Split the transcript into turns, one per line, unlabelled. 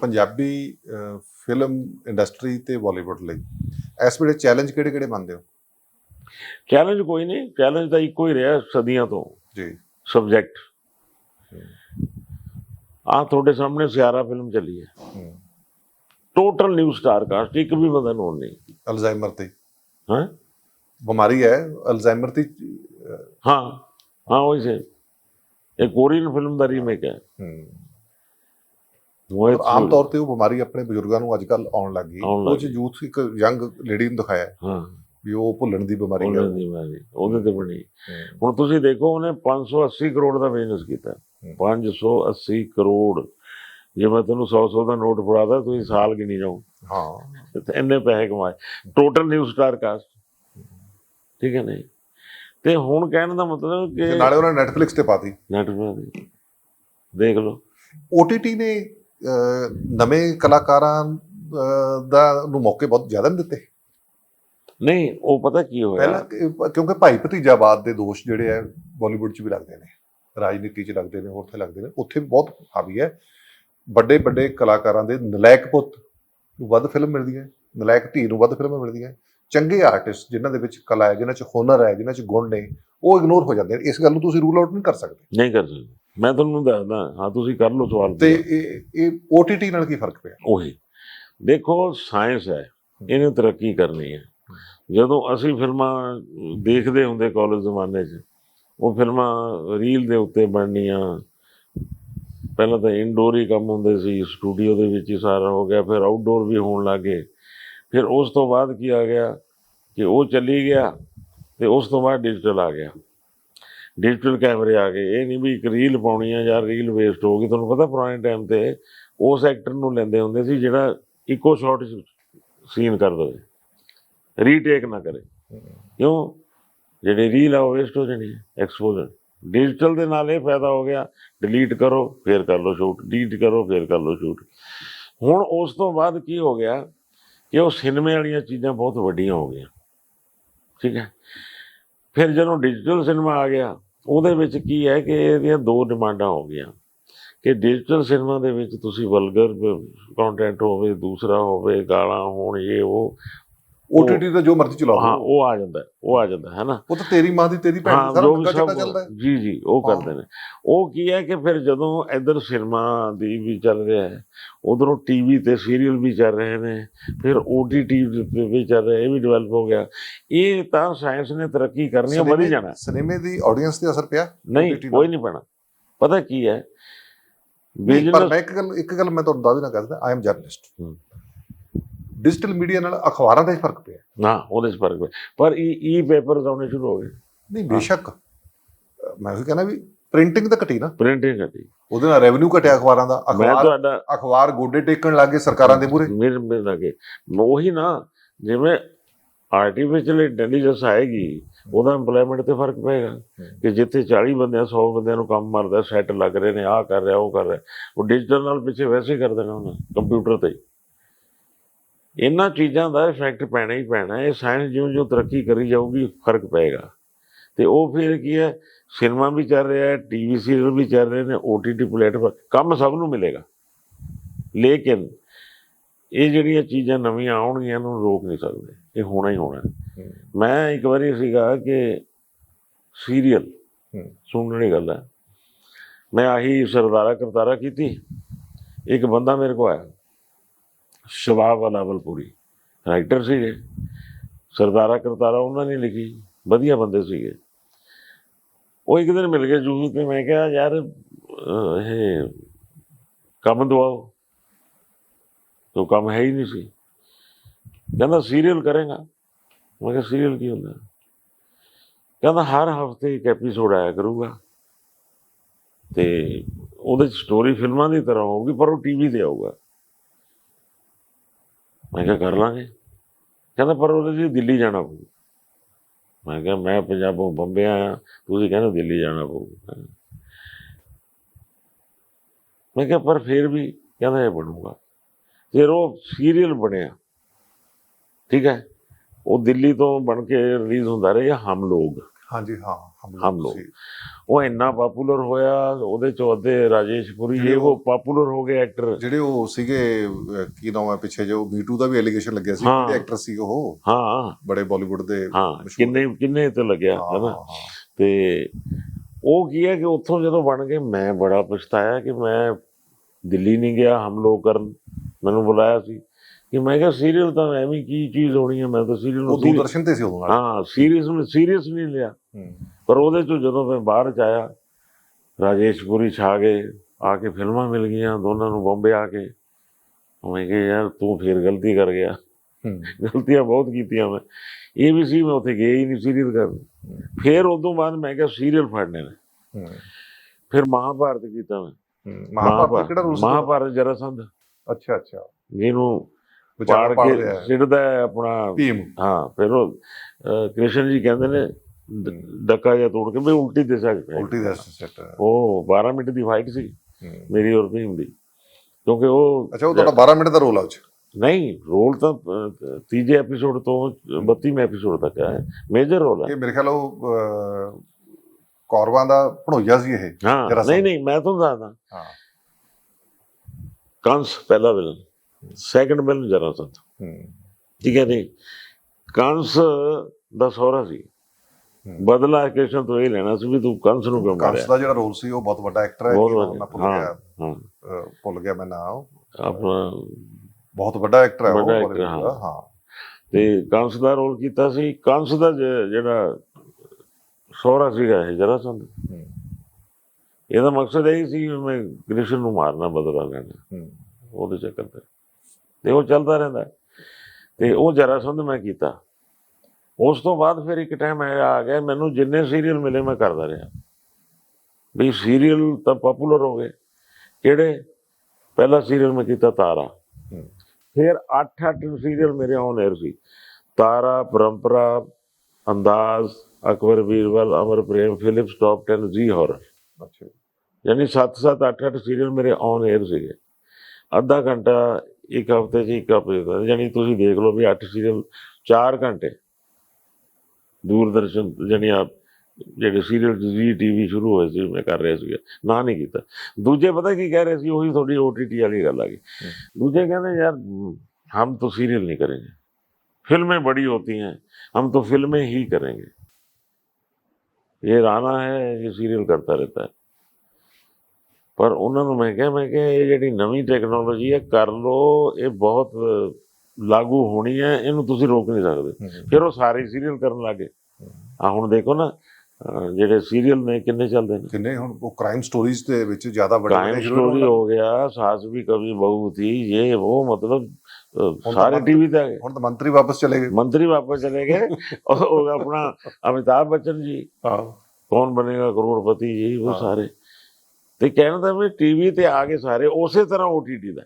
Punjabi film industry ਤੇ Bollywood ਲਈ। ਇਸ ਵੇਲੇ ਚੈਲੰਜ ਕਿਹੜੇ ਕਿਹੜੇ ਮੰਨਦੇ ਹੋ?
ਚੈਲੰਜ ਕੋਈ ਨਹੀਂ। ਚੈਲੰਜ ਤਾਂ ਇੱਕੋ ਹੀ ਰਿਹਾ ਸਦੀਆਂ ਤੋਂ।
ਜੀ।
ਸਬਜੈਕਟ ਆ ਤੁਹਾਡੇ ਸਾਹਮਣੇ ਸਿਆਰਾ ਫਿਲਮ ਚੱਲੀ ਹੈ।
ਹੂੰ।
ਟੋਟਲ ਨਿਊ ਸਟਾਰ ਕਾਸਟ ਇੱਕ ਵੀ ਬੰਦਾ ਨੋਟ ਨਹੀਂ।
ਅਲਜ਼ਾਈਮਰ ਤੇ।
ਹਾਂ?
ਬਿਮਾਰੀ ਹੈ। ਅਲਜ਼ਾਈਮਰ ਦੀ
ਹਾਂ। ਹਾਂ ਉਹੀ ਸੇ ਇਹ ਕੋਰੀਅਨ ਫਿਲਮ ਦਾ ਰੀਮੇਕ ਹੈ।
ਹੂੰ।
ਇੱਕ-
ਆਮ ਤੌਰ ਤੇ ਉਹ ਬਿਮਾਰੀ ਆਪਣੇ ਬਜ਼ੁਰਗਾਂ ਨੂੰ ਅੱਜ ਕੱਲ ਆਉਣ ਲੱਗ ਗਈ। ਉਹ ਚ ਯੂਥ ਇੱਕ ਯੰਗ ਲੇਡੀ ਨੂੰ ਦਿਖਾਇਆ। ਹੈ। ਵੀ ਉਹ ਭੁੱਲਣ ਦੀ ਬਿਮਾਰੀ ਹੈ।
ਉਹਨਾਂ ਦੀ ਮਾਰੀ ਉਹਦੇ ਤੇ ਬਣੀ। ਹੁਣ ਤੁਸੀਂ ਦੇਖੋ ਉਹਨੇ 580 ਕਰੋੜ ਦਾ ਬਿਜ਼ਨਸ ਕੀਤਾ।
ਹੂੰ।
580 ਕਰੋੜ। ਜੇ ਮੈਂ ਤੁਹਾਨੂੰ 100 100 ਦਾ ਨੋਟ ਫੜਾਦਾ ਤੁਸੀਂ ਸਾਲ ਗਿਣੀ ਜਾਓ
ਹਾਂ।
ਤੇ ਇੰਨੇ ਪੈਸੇ ਕਮਾਏ। ਟੋਟਲ ਨਿਊ ਸਟਾਰ ਕਾਸਟ ਠੀਕ ਹੈ ਨਹੀਂ? ਤੇ ਹੁਣ ਕਹਿਣ ਦਾ ਮਤਲਬ ਕਿ
ਨਾਲੇ ਉਹਨਾਂ ਨੈਟਫਲਿਕਸ ਤੇ ਪਾਤੀ।
ਨੈਟਵਰਕ ਦੇਖ ਲਓ।
OTT ਨੇ ਨਵੇਂ ਕਲਾਕਾਰਾਂ ਦਾ ਨੂੰ ਮੌਕੇ ਬਹੁਤ ਜ਼ਿਆਦਾ ਨਹੀਂ ਦਿੱਤੇ।
ਨਹੀਂ ਉਹ ਪਤਾ ਕੀ ਹੋਇਆ?
ਪਹਿਲਾਂ ਕਿਉਂਕਿ ਭਾਈ ਭਤੀਜਾਵਾਦ ਦੇ ਦੋਸ਼ ਜਿਹੜੇ ਆ ਬਾਲੀਵੁੱਡ 'ਚ ਵੀ ਲੱਗਦੇ ਨੇ ਰਾਜਨੀਤੀ 'ਚ ਲੱਗਦੇ ਨੇ ਉੱਥੇ ਲੱਗਦੇ ਨੇ। ਉੱਥੇ ਵੀ ਬਹੁਤ ਹਾਵੀ ਹੈ। ਵੱਡੇ ਵੱਡੇ ਕਲਾਕਾਰਾਂ ਦੇ ਨਲਾਇਕ ਪੁੱਤ ਨੂੰ ਵੱਧ ਫਿਲਮ ਮਿਲਦੀ ਹੈ ਨਲਾਇਕ ਧੀ ਨੂੰ ਵੱਧ ਫਿਲਮਾਂ ਮਿਲਦੀਆਂ ਚੰਗੇ ਆਰਟਿਸਟ ਜਿਨ੍ਹਾਂ ਦੇ ਵਿੱਚ ਕਲਾ ਹੈ ਜਿਨ੍ਹਾਂ 'ਚ ਹੁਨਰ ਹੈ ਜਿਨ੍ਹਾਂ 'ਚ ਗੁਣ ਨੇ ਉਹ ਇਗਨੋਰ ਹੋ ਜਾਂਦੇ ਨੇ। ਇਸ ਗੱਲ ਨੂੰ ਤੁਸੀਂ ਰੂਲ ਆਊਟ ਨਹੀਂ ਕਰ ਸਕਦੇ।
ਨਹੀਂ ਕਰ ਸਕਦੇ। ਮੈਂ ਤੁਹਾਨੂੰ ਦੱਸਦਾ ਹਾਂ ਤੁਸੀਂ ਕਰ ਲਓ ਸਵਾਲ
ਤੇ ਇਹ ਇਹ OTT ਨਾਲ ਕੀ ਫ਼ਰਕ ਪਿਆ?
ਉਹੀ। ਦੇਖੋ ਸਾਇੰਸ ਹੈ ਇਹਨੇ ਤਰੱਕੀ ਕਰਨੀ ਹੈ। ਜਦੋਂ ਅਸੀਂ ਫਿਲਮਾਂ ਦੇਖਦੇ ਹੁੰਦੇ ਕਾਲਜ ਜ਼ਮਾਨੇ 'ਚ ਉਹ ਫਿਲਮਾਂ ਰੀਲ ਦੇ ਉੱਤੇ ਬਣਨੀਆਂ। ਪਹਿਲਾਂ ਤਾਂ ਇਨਡੋਰ ਹੀ ਕੰਮ ਹੁੰਦੇ ਸੀ ਸਟੂਡੀਓ ਦੇ ਵਿੱਚ ਹੀ ਸਾਰਾ ਹੋ ਗਿਆ ਫਿਰ ਆਊਟਡੋਰ ਵੀ ਹੋਣ ਲੱਗੇ। ਫਿਰ ਉਸ ਤੋਂ ਬਾਅਦ ਕੀ ਆ ਗਿਆ ਕਿ ਉਹ ਚੱਲੀ ਗਿਆ ਤੇ ਉਸ ਤੋਂ ਬਾਅਦ ਡਿਜੀਟਲ ਆ ਗਿਆ। ਡਿਜੀਟਲ ਕੈਮਰੇ ਆ ਗਏ। ਇਹ ਨਹੀਂ ਵੀ ਇੱਕ ਰੀਲ ਪਾਉਣੀ ਆ ਜਾਂ ਰੀਲ ਵੇਸਟ ਹੋ ਗਈ ਤੁਹਾਨੂੰ ਪਤਾ ਪੁਰਾਣੇ ਟਾਈਮ ਤੇ ਉਸ ਐਕਟਰ ਨੂੰ ਲੈਂਦੇ ਹੁੰਦੇ ਸੀ ਜਿਹੜਾ ਇੱਕੋ ਸ਼ਾਟ ਸੀਨ ਕਰ ਦੇਵੇ ਰੀਟੇਕ ਨਾ ਕਰੇ। ਕਿਉਂ? ਜਿਹੜੀ ਰੀਲ ਆ ਉਹ ਵੇਸਟ ਹੋ ਜਾਣੀ ਐਕਸਪੋਜ਼ਰ ਡਿਜੀਟਲ ਦੇ ਨਾਲ ਇਹ ਫਾਇਦਾ ਹੋ ਗਿਆ। ਡਿਲੀਟ ਕਰੋ, ਫੇਰ ਕਰ ਲਓ ਸ਼ੂਟ ਡਿਲੀਟ ਕਰੋ, ਫੇਰ ਕਰ ਲਓ ਸ਼ੂਟ ਹੁਣ ਉਸ ਤੋਂ ਬਾਅਦ ਕੀ ਹੋ ਗਿਆ ਕਿ ਉਹ ਸਿਨੇਮੇ ਵਾਲੀਆਂ ਚੀਜ਼ਾਂ ਬਹੁਤ ਵੱਡੀਆਂ ਹੋ ਗਈਆਂ। ਠੀਕ ਹੈ? ਫਿਰ ਜਦੋਂ ਡਿਜੀਟਲ ਸਿਨੇਮਾ ਆ ਗਿਆ ਉਹਦੇ ਵਿੱਚ ਕੀ ਹੈ ਕਿ ਇਹਦੀਆਂ ਦੋ ਡਿਮਾਂਡਾਂ ਹੋ ਗਈਆਂ। ਕਿ ਡਿਜੀਟਲ ਸਿਨੇਮਾ ਦੇ ਵਿੱਚ ਤੁਸੀਂ ਵਲਗਰ ਕੰਟੈਂਟ ਹੋਵੇ, ਦੂਸਰਾ ਹੋਵੇ, ਗਾਲਾਂ ਹੋਣ, ਇਹ ਉਹ
OTT ਦਾ ਜੋ ਮਰਜ਼ੀ ਚਲਾਓ
ਹਾਂ ਉਹ ਆ ਜਾਂਦਾ ਉਹ ਆ ਜਾਂਦਾ ਹੈ ਨਾ।
ਉਹ ਤਾਂ ਤੇਰੀ ਮਾਂ ਦੀ ਤੇਰੀ ਭੈਣ ਦੀ ਸਾਰਾ ਲੱਗਾ ਚੱਲਦਾ
ਸਭ
ਚੱਲਦਾ ਹੈ।
ਜੀ ਜੀ ਉਹ। ਕਰਦੇ ਨੇ। ਉਹ ਕੀ ਹੈ ਕਿ ਫਿਰ ਜਦੋਂ ਇੱਧਰ ਸਿਨੇਮਾ ਦੀ ਵੀ ਚੱਲ ਰਿਹਾ ਹੈ ਉਧਰੋਂ ਟੀਵੀ ਤੇ ਸੀਰੀਅਲ ਵੀ ਚੱਲ ਰਹੇ ਨੇ ਫਿਰ ਤੇ ਵੀ ਚੱਲ ਰਿਹਾ ਇਹ ਵੀ ਡਿਵੈਲਪ ਹੋ ਗਿਆ। ਇਹ ਤਾਂ ਸਾਇੰਸ ਨੇ ਤਰੱਕੀ ਕਰਨੀ ਹੈ ਵਧੀ ਜਾਣਾ।
ਸਿਨੇਮੇ ਦੀ ਆਡੀਅנס ਤੇ ਅਸਰ ਪਿਆ
ਨਹੀਂ ਕੋਈ ਨਹੀਂ ਪੈਣਾ। ਪਤਾ ਕੀ ਹੈ?
ਨਹੀਂ, ਪਰ
ਬਿਜ਼ਨਸ
ਮੈਂ ਇੱਕ ਗੱਲ ਇੱਕ ਗੱਲ ਮੈਂ ਤੁਹਾਨੂੰ ਦਾਅਵੇ ਨਾਲ ਕਹਿੰਦਾ I am
journalist.
Digital media ਨਾਲ ਅਖਬਾਰਾਂ ਦਾ ਹੀ ਫ਼ਰਕ ਪਿਆ।
ਨਾ ਉਹਦੇ ਚ ਫ਼ਰਕ ਪਿਆ। ਪਰ ਈ ਈ ਪੇਪਰ ਆਉਣੇ ਸ਼ੁਰੂ ਹੋ ਗਏ।
ਨਹੀਂ ਬੇਸ਼ੱਕ। ਮੈਂ ਵੀ ਕਹਿੰਦਾ ਵੀ ਪ੍ਰਿੰਟਿੰਗ ਤਾਂ ਘਟੀ ਨਾ।
ਪ੍ਰਿੰਟਿੰਗ ਕਰਦੀ
ਉਹਦੇ ਨਾਲ ਰੈਵਨਿਊ ਘਟਿਆ ਅਖਬਾਰਾਂ ਦਾ। ਅਖਬਾਰ ਗੋਡੇ ਟੇਕਣ ਲੱਗੇ ਸਰਕਾਰਾਂ ਦੇ ਮੂਹਰੇ।
ਮੇਰੇ ਮੇਰੇ ਲੱਗੇ। ਉਹੀ ਨਾ ਜਿਵੇਂ ਆਰਟੀਫੀਸ਼ੀਅਲ ਇੰਟੈਲੀਜੈਂਸ ਆਏਗੀ ਉਹਦਾ ਏਮਪਲੋਇਮੈਂਟ ਤੇ ਫ਼ਰਕ ਪਏਗਾ। ਕਿ ਜਿੱਥੇ 40 ਬੰਦਿਆਂ 100 ਬੰਦਿਆਂ ਨੂੰ ਕੰਮ ਮਰਦਾ ਸੈੱਟ ਲੱਗ ਰਹੇ ਨੇ ਆਹ ਕਰ ਰਿਹਾ ਉਹ ਕਰ ਰਿਹਾ। ਉਹ ਡਿਜੀਟਲ ਨਾਲ ਪਿੱਛੇ ਵੈਸੇ ਹੀ ਕਰ ਦੇਣਾ ਉਹਨਾਂ ਕੰਪਿਊਟਰ ਤੇ। ਇਹਨਾਂ ਚੀਜ਼ਾਂ ਦਾ ਇਫੈਕਟ ਪੈਣਾ ਹੀ ਪੈਣਾ ਹੈ। ਇਹ ਸਾਇੰਸ ਜਿਉਂ ਜਿਉਂ ਤਰੱਕੀ ਕਰੀ ਜਾਊਗੀ ਫ਼ਰਕ ਪਏਗਾ ਤੇ ਉਹ ਫਿਰ ਕੀ ਹੈ ਸਿਨੇਮਾ ਵੀ ਚੱਲ ਰਿਹਾ ਹੈ ਟੀਵੀ ਸੀਰੀਅਲ ਵੀ ਚੱਲ ਰਹੇ ਨੇ OTT ਪਲੇਟਫਾਰਮ ਕੰਮ ਸਭ ਨੂੰ ਮਿਲੇਗਾ ਲੇਕਿਨ ਇਹ ਜਿਹੜੀਆਂ ਚੀਜ਼ਾਂ ਨਵੀਆਂ ਆਉਣਗੀਆਂ ਨੂੰ ਰੋਕ ਨਹੀਂ ਸਕਦੇ ਇਹ ਹੋਣਾ ਹੀ ਹੋਣਾ। ਮੈਂ ਇੱਕ ਵਾਰੀ ਸੀਗਾ ਕਿ ਸੀਰੀਅਲ। ਸੁਣਨ ਗੱਲ ਹੈ ਮੈਂ ਆਹੀ ਸਰਦਾਰਾ ਕਰਤਾਰਾ ਕੀਤੀ ਇੱਕ ਬੰਦਾ ਮੇਰੇ ਕੋ ਆਇਆ ਸ਼ਬਾਬ ਅਲਾਵਲਪੁਰੀ ਰਾਈਟਰ ਸੀਗੇ। ਸਰਦਾਰਾ ਕਰਤਾਰਾ ਉਹਨਾਂ ਨੇ ਲਿਖੀ। ਵਧੀਆ ਬੰਦੇ ਸੀਗੇ। ਉਹ ਇੱਕ ਦਿਨ ਮਿਲ ਗਏ ਜੂਹੂ ਤੇ ਮੈਂ ਕਿਹਾ, ਯਾਰ ਇਹ ਕੰਮ ਦਵਾਓ। ਤੋ ਕੰਮ ਹੈ ਹੀ ਨਹੀਂ ਸੀ। ਕਹਿੰਦਾ ਸੀਰੀਅਲ ਕਰੇਗਾ। ਮੈਂ ਕਿਹਾ ਸੀਰੀਅਲ ਕੀ ਹੁੰਦਾ? ਕਹਿੰਦਾ, ਹਰ ਹਫ਼ਤੇ ਇੱਕ ਐਪੀਸੋਡ ਆਇਆ ਕਰੂਗਾ। ਤੇ ਉਹਦੇ ਚ ਸਟੋਰੀ ਫਿਲਮਾਂ ਦੀ ਤਰ੍ਹਾਂ ਹੋਊਗੀ, ਪਰ ਉਹ ਟੀਵੀ ਤੇ ਆਊਗਾ। ਮੈਂ ਕਿਹਾ ਕਰ ਲਾਂਗੇ। ਕਹਿੰਦਾ, ਪਰ ਉਹਦੇ ਲਈ ਦਿੱਲੀ ਜਾਣਾ ਪਊ। ਮੈਂ ਕਿਹਾ, ਮੈਂ ਪੰਜਾਬੋਂ ਬੰਬੇ ਆਇਆ ਤੁਸੀਂ ਕਹਿੰਦੇ ਦਿੱਲੀ ਜਾਣਾ ਪਊ। ਮੈਂ ਕਿਹਾ, ਪਰ ਫਿਰ ਵੀ ਕਹਿੰਦਾ ਇਹ ਬਣੂਗਾ। ਫਿਰ ਉਹ ਸੀਰੀਅਲ ਬਣਿਆ। ਠੀਕ ਹੈ? ਉਹ ਦਿੱਲੀ ਤੋਂ ਬਣ ਕੇ ਰਿਲੀਜ਼ ਹੁੰਦਾ ਰਿਹਾ ਹਮ ਲੋਗ।
ਹਾਂਜੀ ਹਾਂ ਹਮ
ਲੋਗ। ਉਹ ਇੰਨਾ ਪਪੂਲਰ ਹੋਇਆ ਉਹਦੇ ਚ ਅੱਧੇ ਰਾਜੇਸ਼ ਪੁਰੀ ਇਹ ਉਹ ਪਪੂਲਰ ਹੋ ਗਏ ਐਕਟਰ
ਜਿਹੜੇ ਉਹ ਸੀਗੇ ਕੀ ਨਾਮ ਹੈ ਪਿੱਛੇ ਜੋ ਮੀਟੂ ਦਾ ਵੀ ਐਲੀਗੇਸ਼ਨ ਲੱਗਿਆ ਸੀ। ਕਿਹੜੇ ਐਕਟਰ ਸੀ ਉਹ
ਹਾਂ
ਬੜੇ ਬਾਲੀਵੁੱਡ ਦੇ।
ਕਿੰਨੇ ਕਿੰਨੇ ਤੇ ਲੱਗਿਆ
ਹਾਂ,
ਹੈਨਾ। ਤੇ ਉਹ ਕੀ ਹੈ ਕਿ ਉੱਥੋਂ ਜਦੋਂ ਬਣ ਗਏ ਮੈਂ ਬੜਾ ਪਛਤਾਇਆ ਕਿ ਮੈਂ ਦਿੱਲੀ ਨਹੀਂ ਗਿਆ ਹਮ ਲੋਗ ਕਰਨ ਮੈਨੂੰ ਬੁਲਾਇਆ ਸੀ ਕਿ ਮੈਂ ਕਿਹਾ ਸੀਰੀਅਲ ਤਾਂ ਐਵੇਂ ਕੀ ਚੀਜ਼ ਹੋਣੀ ਹੈ ਮੈਂ ਤਾਂ ਸੀਰੀਅਲ ਨੂੰ
ਉਹ ਦੂਰਦਰਸ਼ਨ ਤੇ ਸੀ ਉਦੋਂ ਨਾਲ
ਹਾਂ ਸੀਰੀਅਸ ਨੂੰ ਸੀਰੀਅਸ ਨਹੀਂ ਲਿਆ। ਪਰ ਉਹਦੇ ਚੋਂ ਜਦੋਂ ਮੈਂ ਬਾਹਰ ਚ ਆਇਆ ਰਾਜੇਸ਼ ਪੁਰੀ ਛਾ ਗਏ ਆ ਕੇ ਫਿਲਮਾਂ ਮਿਲ ਗਈਆਂ ਦੋਨਾਂ ਨੂੰ ਬੰਬੇ ਆ ਕੇ। ਮੈਂ ਕਿਹਾ ਯਾਰ ਤੂੰ ਫੇਰ ਗਲਤੀ ਕਰ ਗਿਆ। ਗਲਤੀਆਂ ਬਹੁਤ ਕੀਤੀਆਂ ਮੈਂ। ਇਹ ਵੀ ਸੀ ਮੈਂ ਉੱਥੇ ਗਿਆ ਹੀ ਨਹੀਂ ਸੀਰੀਅਲ ਕਰਨ। ਫਿਰ ਉਦੋਂ ਬਾਅਦ ਮੈਂ ਕਿਹਾ ਸੀਰੀਅਲ ਫੜਨੇ ਨੇ। ਫਿਰ ਮਹਾਭਾਰਤ ਕੀਤਾ ਮੈਂ।
ਮਹਾਭਾਰਤ ਕਿਹੜਾ ਰੂਲ ਸੀ?
ਮਹਾਭਾਰਤ ਜਰਾਸੰਧ।
ਅੱਛਾ ਅੱਛਾ।
ਜਿਹਨੂੰ
ਵਿਚਾਰ
ਪਾੜ
ਰਿਹਾ
ਸਿੱਟਦਾ ਆਪਣਾ।
ਭੀਮ
ਹਾਂ ਫਿਰ ਉਹ ਕ੍ਰਿਸ਼ਨ ਜੀ ਕਹਿੰਦੇ ਨੇ ਡੱਕਾ ਜਿਹਾ ਤੋੜ ਕੇ ਵੀ ਉਲਟੀ ਦਿਸ਼ਾ ਚ
ਉਲਟੀ ਦਾ ਸੈੱਟ।
ਉਹ 12 ਮਿੰਟ ਦੀ ਫਾਈਟ ਸੀ ਮੇਰੀ ਔਰ ਭੀਮ ਦੀ। ਕਿਉਂਕਿ ਉਹ
ਅੱਛਾ ਉਹ ਤੁਹਾਡਾ 12 ਮਿੰਟ ਦਾ ਰੋਲ ਆ ਉਹ ਚ?
ਨਹੀਂ ਰੋਲ ਤਾਂ ਤੀਜੇ ਐਪੀਸੋਡ ਤੋਂ 32ਵੇਂ ਐਪੀਸੋਡ ਤੱਕ ਹੈ ਮੇਜਰ ਰੋਲ ਹੈ
ਇਹ ਮੇਰੇ ਖਿਆਲ ਉਹ ਕੌਰਵਾਂ ਦਾ ਭਣੋਈਆ ਸੀ ਇਹ
ਹਾਂ। ਨਹੀਂ ਨਹੀਂ ਮੈਂ ਤੁਹਾਨੂੰ ਦੱਸਦਾ।
ਹਾਂ।
ਕੰਸ ਪਹਿਲਾ ਵਿਲਨ ਸੈਕੰਡ ਵਿਲਨ ਜਰਾਸੰਧ
ਹੂੰ।
ਠੀਕ ਹੈ ਨਹੀਂ ਕੰਸ ਦਾ ਸਹੁਰਾ ਸੀ। ਬਦਲਾ ਕ੍ਰਿਸ਼ਨ ਤੋਂ ਇਹ ਲੈਣਾ ਸੀ ਵੀ ਤੂੰ ਕੰਸ ਨੂੰ ਕਿਉਂ
ਕੰਸ
ਮਾਰਿਆ
ਦਾ ਜਿਹੜਾ ਰੋਲ ਸੀ ਉਹ ਬਹੁਤ ਵੱਡਾ ਐਕਟਰ ਹੈ। ਮੈਂ ਭੁੱਲ। ਗਿਆ
ਹਾਂ
ਭੁੱਲ ਗਿਆ ਮੈਂ ਨਾਮ
ਆਪਣਾ
ਬਹੁਤ ਵੱਡਾ ਐਕਟਰ ਹੈ ਉਹ
ਹਾਂ। ਤੇ ਕੰਸ ਦਾ ਰੋਲ ਕੀਤਾ ਸੀ ਕੰਸ ਦਾ ਜ- ਜਿਹੜਾ ਸਹੁਰਾ ਸੀਗਾ ਇਹ ਜਰਾਸੰਧ
ਹੂੰ।
ਇਹਦਾ ਮਕਸਦ ਇਹ ਸੀ ਮੈਂ ਕ੍ਰਿਸ਼ਨ ਨੂੰ ਮਾਰਨਾ ਬਦਲਾ ਲੈਣਾ। ਉਹਦੇ ਚੱਕਰ ਤੇ ਤੇ ਉਹ ਚੱਲਦਾ ਰਹਿੰਦਾ। ਤੇ ਉਹ ਜਰਾਸੰਧ ਮੈਂ ਕੀਤਾ। ਉਸ ਤੋਂ ਬਾਅਦ ਫਿਰ ਇੱਕ ਟਾਈਮ ਆ ਗਿਆ ਮੈਨੂੰ ਜਿੰਨੇ ਸੀਰੀਅਲ ਮਿਲੇ ਮੈਂ ਕਰਦਾ ਰਿਹਾ। ਵੀ ਸੀਰੀਅਲ ਤਾਂ ਪਪੂਲਰ ਹੋ ਗਏ। ਕਿਹੜੇ? ਪਹਿਲਾ ਸੀਰੀਅਲ ਮੈਂ ਕੀਤਾ ਤਾਰਾ। ਫਿਰ 8-8 ਸੀਰੀਅਲ ਮੇਰੇ on air C. Tara Parampara Andaz Akbar Birbal Amar Prem Philips top 10 Zee horror
ਅੱਛਾ।
ਯਾਨੀ 7-7 8-8 ਸੀਰੀਅਲ ਮੇਰੇ ਔਨ 에ਅਰ ਸੀਗੇ। ਅੱਧਾ ਘੰਟਾ ਇੱਕ ਹਫ਼ਤੇ 'ਚ ਇੱਕ ਹਫ਼ਤੇ ਯਾਨੀ ਤੁਸੀਂ ਦੇਖ ਲਓ ਵੀ 8 ਸੀਰੀਅਲ 4 ਘੰਟੇ ਦੂਰਦਰਸ਼ਨ ਯਾਨੀ ਆ ਜਿਹੜੇ ਸੀਰੀਅਲ ਜੀ ਟੀਵੀ ਸ਼ੁਰੂ ਹੋਏ ਸੀ ਮੈਂ ਕਰ ਰਿਹਾ ਸੀਗਾ ਨਾ ਨਹੀਂ ਕੀਤਾ ਦੂਜੇ ਪਤਾ ਕੀ ਕਹਿ ਰਹੇ ਸੀ ਉਹੀ ਤੁਹਾਡੀ OTT ਵਾਲੀ ਗੱਲ ਆ ਗਈ ਦੂਜੇ ਕਹਿੰਦੇ ਯਾਰ ਹਮ तो सीरियल नहीं करेंगे फिल्में बड़ी होती हैं हम तो फिल्में ही करेंगे ये राना है ये सीरियल करता रहता है ਪਰ ਉਹਨਾਂ ਨੂੰ ਮੈਂ ਕਿਹਾ ਮੈਂ ਕਿਹਾ ਇਹ ਜਿਹੜੀ ਨਵੀਂ ਟੈਕਨੋਲੋਜੀ ਹੈ ਕਰ ਲੋ ਇਹ ਬਹੁਤ ਲਾਗੂ ਹੋਣੀ ਹੈ ਇਹਨੂੰ ਤੁਸੀਂ ਰੋਕ ਨਹੀਂ ਸਕਦੇ। ਫਿਰ ਉਹ ਸਾਰੇ ਸੀਰੀਅਲ ਕਰਨ ਲੱਗੇ। ਆ ਹੁਣ ਦੇਖੋ ਨਾ ਜਿਹੜੇ ਸੀਰੀਅਲ ਨੇ ਕਿੰਨੇ ਚੱਲਦੇ ਨੇ?
ਕਿੰਨੇ ਹੁਣ ਉਹ ਕ੍ਰਾਈਮ ਸਟੋਰੀਜ਼ ਦੇ ਵਿੱਚ ਜ਼ਿਆਦਾ ਵੱਡੇ
ਕ੍ਰਾਈਮ ਸਟੋਰੀ ਹੋ ਗਿਆ ਸਾਸ ਵੀ ਕਵੀ ਬਹੂ
ਥੀ
ਇਹ
ਉਹ
ਮਤਲਬ ਸਾਰੇ ਟੀਵੀ ਤੇ
ਹੁਣ ਤਾਂ ਮੰਤਰੀ ਵਾਪਸ ਚਲੇ ਗਏ।
ਮੰਤਰੀ ਵਾਪਸ ਚਲੇ ਗਏ। ਉਹ ਆਪਣਾ ਅਮਿਤਾਭ ਬੱਚਨ ਜੀ।
ਹਾਂ
ਕੌਣ ਬਣੇਗਾ ਕਰੋੜਪਤੀ ਜੀ ਉਹ
ਸਾਰੇ।
सारे ਤੇ ਕਹਿਣ ਦਾ ਵੀ ਟੀਵੀ ਤੇ ਆ ਕੇ ਸਾਰੇ ਉਸੇ ਤਰ੍ਹਾਂ OTT ਦਾ